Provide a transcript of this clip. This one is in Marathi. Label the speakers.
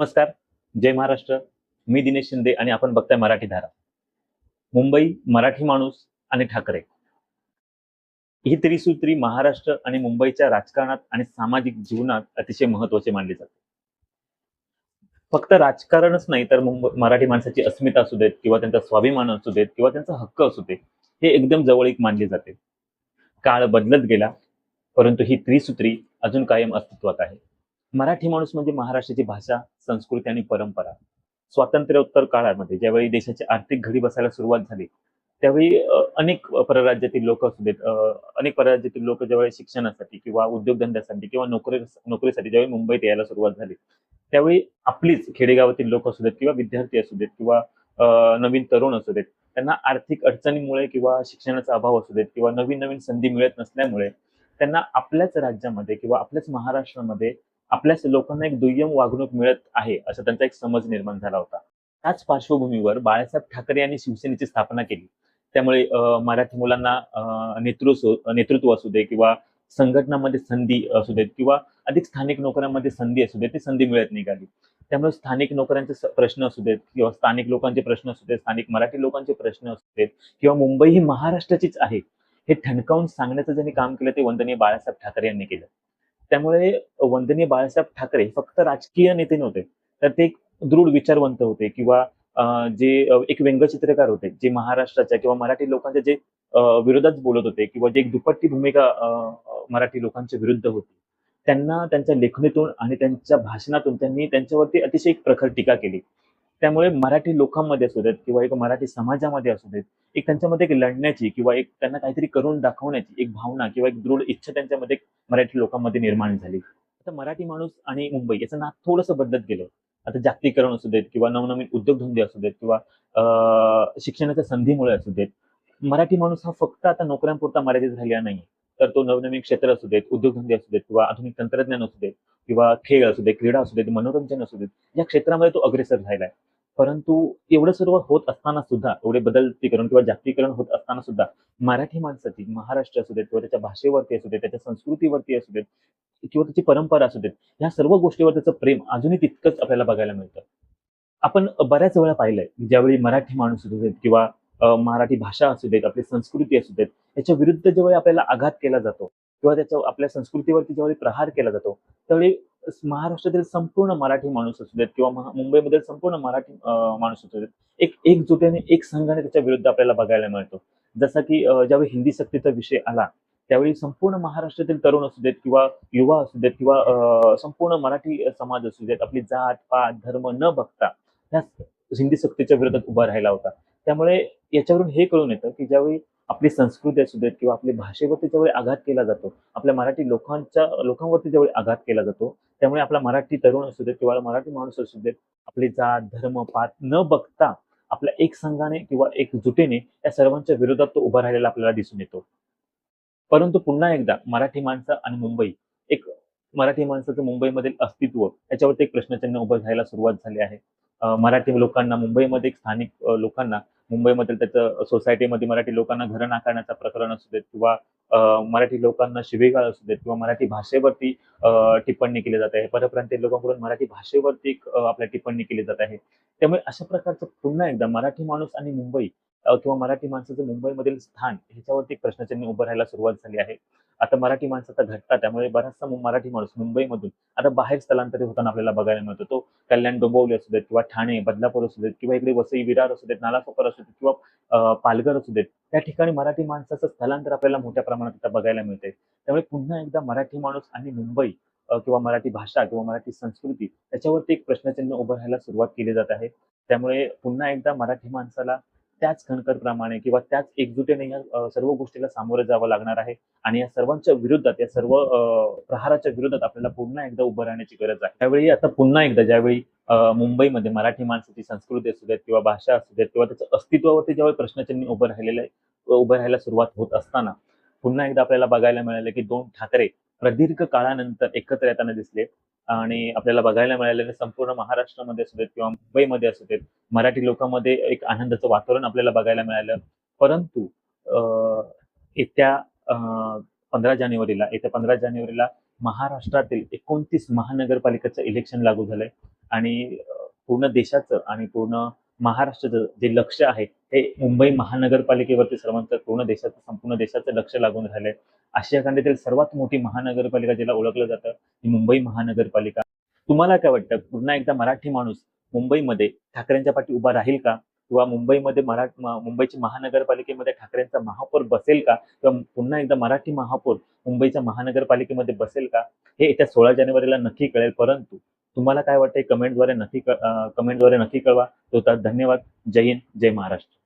Speaker 1: नमस्कार. जय महाराष्ट्र. मी दिनेश शिंदे आणि आपण बघताय मराठी धारा. मुंबई मराठी माणूस आणि ठाकरे. ही त्रिसूत्री महाराष्ट्र आणि मुंबईच्या राजकारणात आणि सामाजिक जीवनात अतिशय महत्त्वाचे मानले जाते. फक्त राजकारणच नाही तर मुंबई मराठी माणसाची अस्मिता असू देत किंवा त्यांचा स्वाभिमान असू देत किंवा त्यांचा हक्क असू दे हे एकदम जवळीक मानले जाते. काळ बदलत गेला परंतु ही त्रिसूत्री अजून कायम अस्तित्वात आहे. मराठी माणूस म्हणजे महाराष्ट्राची भाषा संस्कृती आणि परंपरा. स्वातंत्र्योत्तर काळामध्ये ज्यावेळी देशाची आर्थिक घडी बसायला सुरुवात झाली त्यावेळी अनेक परराज्यातील लोक असू देत अनेक परराज्यातील लोक ज्यावेळी शिक्षणासाठी किंवा उद्योगधंद्यासाठी किंवा नोकरी नोकरीसाठी ज्यावेळी मुंबईत यायला सुरुवात झाली त्यावेळी आपलीच खेडेगावातील लोक असू देत किंवा विद्यार्थी असू देत किंवा नवीन तरुण असू देत त्यांना आर्थिक अडचणीमुळे किंवा शिक्षणाचा अभाव असू देत किंवा नवीन नवीन संधी मिळत नसल्यामुळे त्यांना आपल्याच राज्यामध्ये किंवा आपल्याच महाराष्ट्रामध्ये आपल्याच लोकांना एक दुय्यम वागणूक मिळत आहे असा त्यांचा एक समज निर्माण झाला होता. त्याच पार्श्वभूमीवर बाळासाहेब ठाकरे यांनी शिवसेनेची स्थापना केली. त्यामुळे मराठी मुलांना नेतृत्व नेतृत्व असू दे किंवा संघटनामध्ये संधी असू देत किंवा अधिक स्थानिक नोकऱ्यांमध्ये संधी असू देत ती संधी मिळत निघाली. त्यामुळे स्थानिक नोकऱ्यांचे प्रश्न असू देत किंवा स्थानिक लोकांचे प्रश्न असू देत स्थानिक मराठी लोकांचे प्रश्न असू देत किंवा मुंबई ही महाराष्ट्राचीच आहे हे ठणकावून सांगण्याचं ज्यांनी काम केलं ते वंदनीय बाळासाहेब ठाकरे यांनी केलं. त्यामुळे वंदनीय बाळासाहेब ठाकरे फक्त राजकीय नेते नव्हते तर ते एक दृढ विचारवंत होते किंवा जे एक व्यंगचित्रकार होते जे महाराष्ट्राच्या किंवा मराठी लोकांच्या जे विरोधात बोलत होते किंवा जे एक दुपट्टी भूमिका मराठी लोकांच्या विरुद्ध होती त्यांना त्यांच्या लेखणीतून आणि त्यांच्या भाषणातून त्यांनी त्यांच्यावरती अतिशय एक प्रखर टीका केली. त्यामुळे मराठी लोकांमध्ये असू देत किंवा एक मराठी समाजामध्ये असू देत एक त्यांच्यामध्ये एक लढण्याची किंवा एक त्यांना काहीतरी करून दाखवण्याची एक भावना किंवा एक दृढ इच्छा त्यांच्यामध्ये मराठी लोकांमध्ये निर्माण झाली. आता मराठी माणूस आणि मुंबई याचं नाव थोडंसं बदलत गेलं. आता जागतिकीकरण असू देत किंवा नवनवीन उद्योगधंदे असू देत किंवा शिक्षणाच्या संधीमुळे असू देत मराठी माणूस हा फक्त आता नोकऱ्यांपुरता मर्यादित झालेला नाही तर तो नवनवीन क्षेत्र असू देत उद्योगधंदे असू देत किंवा आधुनिक तंत्रज्ञान असू देत किंवा खेळ असू देत क्रीडा असू देत मनोरंजन असू देत या क्षेत्रामध्ये तो अग्रेसर राहिलाय. परंतु एवढं सर्व होत असताना सुद्धा एवढे बदलतीकरण किंवा जागतिकीकरण होत असताना सुद्धा मराठी माणसाची महाराष्ट्र असू देत किंवा त्याच्या भाषेवरती असू देत त्याच्या संस्कृतीवरती असू देत किंवा त्याची परंपरा असू देत ह्या सर्व गोष्टीवर त्याचं प्रेम अजूनही तितकंच आपल्याला बघायला मिळतं. आपण बऱ्याच वेळा पाहिलंय ज्यावेळी मराठी माणूस असू देत किंवा मराठी भाषा असू देत आपली संस्कृती असू देत याच्या विरुद्ध ज्यावेळी आपल्याला आघात केला जातो किंवा त्याच्या आपल्या संस्कृतीवरती ज्यावेळी प्रहार केला जातो त्यावेळी महाराष्ट्रातील संपूर्ण मराठी माणूस असू देत किंवा महा- मुंबईमधील संपूर्ण मराठी माणूस असू देत एक एकजुटीने एक संघाने त्याच्या विरुद्ध आपल्याला बघायला मिळतो. जसं की ज्यावेळी हिंदी सक्तीचा विषय आला त्यावेळी संपूर्ण महाराष्ट्रातील तरुण असू देत किंवा युवा असू देत किंवा संपूर्ण मराठी समाज असू देत आपली जात पात धर्म न बघता ह्या हिंदी सक्तीच्या विरोधात उभा राहिला होता. त्यामुळे याच्यावरून हे कळून येतं की ज्यावेळी आपली संस्कृती असू देत किंवा आपली भाषेवरती ज्यावेळी आघात केला जातो आपल्या मराठी लोकांच्या लोकांवरती ज्यावेळी आघात केला जातो त्यामुळे आपला मराठी तरुण असू देत किंवा मराठी माणूस असू देत आपली जात धर्म पात न बघता आपल्या एक संघाने किंवा एकजुटीने या सर्वांच्या विरोधात तो उभा राहिलेला आपल्याला दिसून येतो. परंतु पुन्हा एकदा मराठी माणसं आणि मुंबई एक मराठी माणसाचं मुंबईमधील अस्तित्व याच्यावरती एक प्रश्नचिन्ह उभं राहायला सुरुवात झाली आहे. मराठी लोकांना मुंबईमध्ये एक स्थानिक लोकांना मुंबईमधील त्याचं सोसायटीमध्ये मराठी लोकांना घरं नाकारण्याचा प्रकरण असू देत किंवा मराठी लोकांना शिवेगाळ असू देत किंवा मराठी भाषेवरती टिप्पणी केली जात आहे. परप्रांतीय लोकांकडून मराठी भाषेवरती आपल्या टिप्पणी केली जात आहे. त्यामुळे अशा प्रकारचं पुन्हा एकदा मराठी माणूस आणि मुंबई किंवा मराठी माणसाचं मुंबईमधील स्थान ह्याच्यावरती एक प्रश्नचिन्ह उभं राहायला सुरुवात झाली आहे. आता मराठी माणसाचा घटता त्यामुळे बराचसा मु- मराठी माणूस मुंबईमधून आता बाहेर स्थलांतरित होताना आपल्याला बघायला मिळतो. तो कल्याण डोंबवली असू देत किंवा ठाणे बदलापूर असू देत किंवा इकडे वसई विरार असू देत नालासोपार असू देत किंवा पालघर असू देत त्या ठिकाणी मराठी माणसाचं स्थलांतर आपल्याला मोठ्या प्रमाणात आता बघायला मिळते त्यामुळे पुन्हा एकदा मराठी माणूस आणि मुंबई किंवा मराठी भाषा किंवा मराठी संस्कृती त्याच्यावरती एक प्रश्नचिन्ह उभं राहायला सुरुवात केली जात आहे. त्यामुळे पुन्हा एकदा मराठी माणसाला त्याच खणखरप्रमाणे किंवा त्याच एकजुटीने या सर्व गोष्टीला सामोरं जावं लागणार आहे. आणि या सर्वांच्या विरोधात या सर्व प्रहाराच्या विरोधात आपल्याला पुन्हा एकदा उभं राहण्याची गरज आहे. त्यावेळी आता पुन्हा एकदा ज्यावेळी मुंबईमध्ये मराठी माणसाची संस्कृती असू देत किंवा भाषा असू देत किंवा त्याच्या अस्तित्वावरती ज्यावेळी प्रश्नचिन्ह उभं राहिलेलं आहे उभं राहायला सुरुवात होत असताना पुन्हा एकदा आपल्याला बघायला मिळालं की दोन ठाकरे प्रदीर्घ काळानंतर एकत्र येताना दिसले. आणि आपल्याला बघायला मिळालेले संपूर्ण महाराष्ट्रामध्ये असू देत किंवा मुंबईमध्ये असू देत मराठी लोकांमध्ये एक आनंदाचं वातावरण आपल्याला बघायला मिळालं. परंतु येत्या पंधरा जानेवारीला येत्या पंधरा जानेवारीला महाराष्ट्रातील एकोणतीस महानगरपालिकेचं इलेक्शन लागू झालंय. आणि पूर्ण देशाचं आणि पूर्ण महाराष्ट्राचं जे लक्ष आहे हे मुंबई महानगरपालिकेवरती सर्वांचं पूर्ण देशाचं संपूर्ण देशाचं लक्ष लागून राहिलंय. आशिया खंडातील सर्वात मोठी महानगरपालिका जिला ओळखलं जातं ही मुंबई महानगरपालिका. तुम्हाला काय वाटतं? पुन्हा एकदा मराठी माणूस मुंबईमध्ये ठाकरेंच्या पाठी उभा राहील का? किंवा मुंबईमध्ये मराठी मुंबईची महानगरपालिकेमध्ये ठाकरेंचा महापौर बसेल का? किंवा पुन्हा एकदा मराठी महापौर मुंबईच्या महानगरपालिकेमध्ये बसेल का? हे येत्या सोळा जानेवारीला नक्की कळेल. परंतु तुम्हाला काय वाटतंय? कमेंटद्वारे नक्की कमेंटद्वारे नक्की कळवा. तो धन्यवाद. जय हिंद. जय महाराष्ट्र.